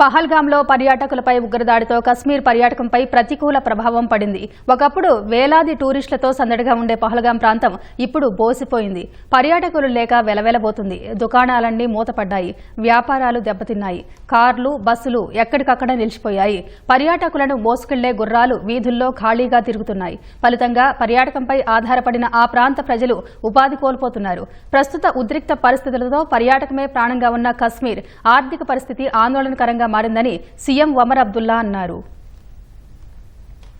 పహల్గామ్లో పర్యాటకులపై ఉగ్రదాడితో కశ్మీర్ పర్యాటకంపై ప్రతికూల ప్రభావం పడింది. ఒకప్పుడు వేలాది టూరిస్టులతో సందడిగా ఉండే పహల్గాం ప్రాంతం ఇప్పుడు బోసిపోయింది. పర్యాటకులు లేక వెలవెలబోతుంది. దుకాణాలన్నీ మూతపడ్డాయి. వ్యాపారాలు దెబ్బతిన్నాయి. కార్లు బస్సులు ఎక్కడికక్కడ నిలిచిపోయాయి. పర్యాటకులను మోసుకెళ్ళే గుర్రాలు వీధుల్లో ఖాళీగా తిరుగుతున్నాయి. ఫలితంగా పర్యాటకంపై ఆధారపడిన ఆ ప్రాంత ప్రజలు ఉపాధి కోల్పోతున్నారు. ప్రస్తుత ఉద్రిక్త పరిస్థితులతో పర్యాటకమే ప్రాణంగా ఉన్న కశ్మీర్ ఆర్థిక పరిస్థితి ఆందోళనకరంగా మారిందని సీఎం ఒమర్ అబ్దుల్లా అన్నారు.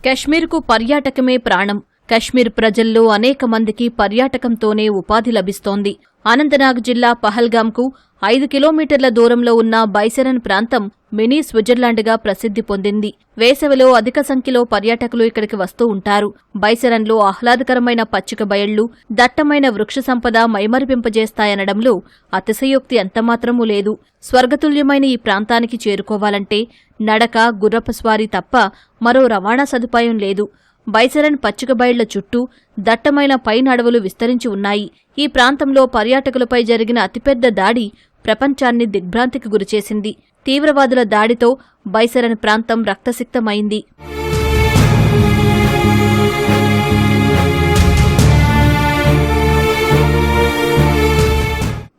కశ్మీర్కు పర్యాటకమే ప్రాణం. కశ్మీర్ ప్రజల్లో అనేక మందికి పర్యాటకంతోనే ఉపాధి లభిస్తోంది. అనంతనాగ్ జిల్లా పహల్గాంకు ఐదు కిలోమీటర్ల దూరంలో ఉన్న బైసరన్ ప్రాంతం మినీ స్విట్జర్లాండ్గా ప్రసిద్ధి పొందింది. వేసవిలో అధిక సంఖ్యలో పర్యాటకులు ఇక్కడికి వస్తూ ఉంటారు. బైసరన్లో ఆహ్లాదకరమైన పచ్చిక బయళ్ళు దట్టమైన వృక్ష సంపద మైమరిపింపజేస్తాయనడంలో అతిశయోక్తి ఎంతమాత్రమూ లేదు. స్వర్గతుల్యమైన ఈ ప్రాంతానికి చేరుకోవాలంటే నడక గుర్రపు స్వారీ తప్ప మరో రవాణా సదుపాయం లేదు. బైసరన్ పచ్చిక బయళ్ళ చుట్టూ దట్టమైన పైనడవులు విస్తరించి ఉన్నాయి. ఈ ప్రాంతంలో పర్యాటకులపై జరిగిన అతిపెద్ద దాడి ప్రపంచాన్ని దిగ్భ్రాంతికి గురిచేసింది. తీవ్రవాదుల దాడితో బైసరన్ ప్రాంతం రక్తసిక్తమైంది.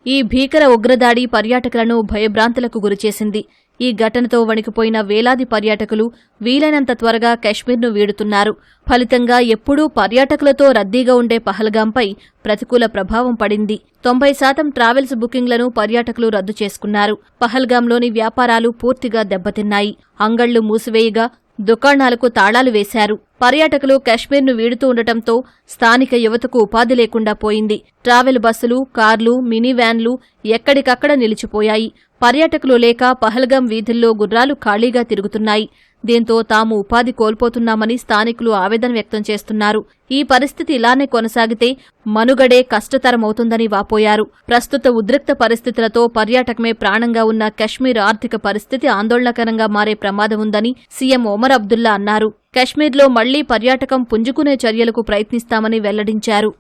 ఈ భీకర ఉగ్రదాడి పర్యాటకులను భయభ్రాంతులకు గురిచేసింది. ఈ ఘటనతో వణికిపోయిన వేలాది పర్యాటకులు వీలైనంత త్వరగా కశ్మీర్ను వీడుతున్నారు. ఫలితంగా ఎప్పుడూ పర్యాటకులతో రద్దీగా ఉండే పహల్గాంపై ప్రతికూల ప్రభావం పడింది. తొంభై శాతం ట్రావెల్స్ బుకింగ్లను పర్యాటకులు రద్దు చేసుకున్నారు. పహల్గాంలోని వ్యాపారాలు పూర్తిగా దెబ్బతిన్నాయి. అంగళ్ళు మూసివేయగా దుకాణాలకు తాళాలు వేశారు. పర్యాటకులు కశ్మీర్ను వీడుతూ ఉండటంతో స్థానిక యువతకు ఉపాధి లేకుండా పోయింది. ట్రావెల్ బస్సులు కార్లు మినీ వ్యాన్లు ఎక్కడికక్కడ నిలిచిపోయాయి. పర్యాటకులు లేక పహల్గం వీధుల్లో గుర్రాలు ఖాళీగా తిరుగుతున్నాయి. దీంతో తాము ఉపాధి కోల్పోతున్నామని స్థానికులు ఆవేదన వ్యక్తం చేస్తున్నారు. ఈ పరిస్థితి ఇలానే కొనసాగితే మనుగడే కష్టతరమవుతుందని వాపోయారు. ప్రస్తుత ఉద్రిక్త పరిస్థితులతో పర్యాటకమే ప్రాణంగా ఉన్న కశ్మీర్ ఆర్థిక పరిస్థితి ఆందోళనకరంగా మారే ప్రమాదం ఉందని సీఎం ఒమర్ అబ్దుల్లా అన్నారు. కశ్మీర్లో మళ్ళీ పర్యాటకం పుంజుకునే చర్యలకు ప్రయత్నిస్తామని వెల్లడించారు.